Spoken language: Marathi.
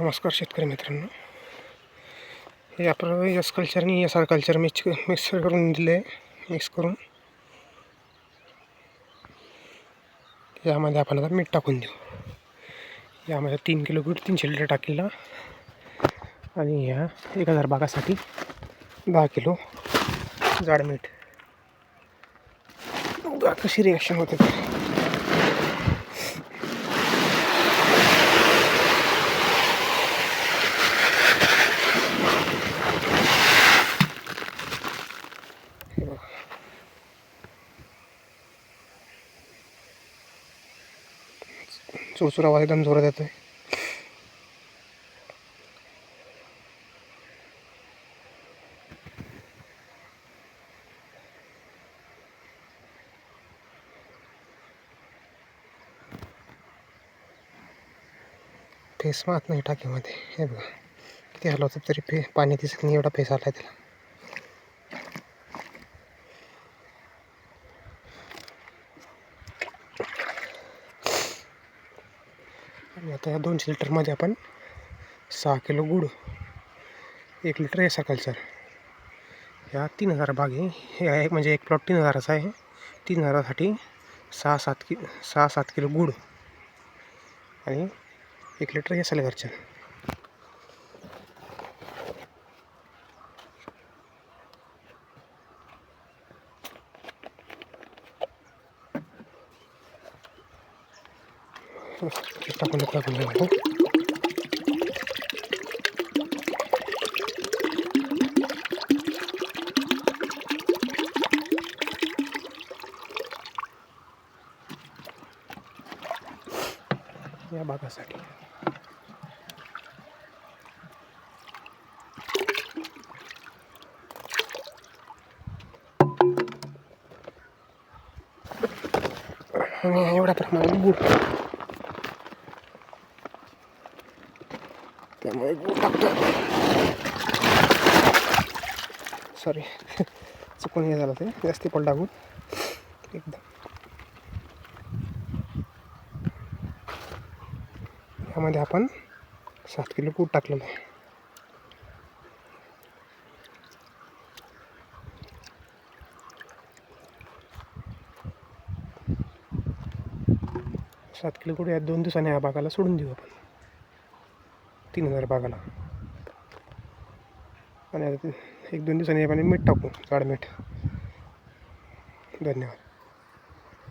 नमस्कार शेतकरी मित्रांनो. हे आपलं yes culture S R culture mix mix करून दिले मिक्स करून. यामध्ये आपण आता मीठ टाकून देऊ. यामध्ये तीन किलो गुड तीनशे लिटर टाकलेला आणि ह्या एक हजार बागासाठी दहा किलो जाड मीठ. बघा कशी रिॲक्शन होते. चुरचुर आवाज एकदम जोरात येतो आहे फेस मात नाही टाकीमध्ये. हे बघा किती हलवतं तरी फे पाणी दिसत नाही एवढा फेस आला त्याला. आणि आता या दोनशे लिटरमध्ये आपण सहा किलो गुड एक लिटर एसा कल्चर या तीन हजार बाग आहे. हे आहे म्हणजे एक प्लॉट तीन हजाराचा आहे. तीन हजारासाठी सहा सात कि सहा सात किलो गुड आणि एक लिटर एसा कल्चर टाकून टाकून देऊ या भागासाठी आणि एवढ्या प्रमाणात गुड त्यामुळे टाकतो सॉरी चुकून हे झालं ते. जास्ती पण टाकून एकदम. यामध्ये आपण सात किलो कूट टाकलेलं आहे. सात किलो कूट या दोन दिवसाने या भागाला सोडून देऊ आपण. तीन हजार बागाला. आणि आता एक दोन दिवसांनी आपण मीठ टाकू जाड मीठ धन्यवाद.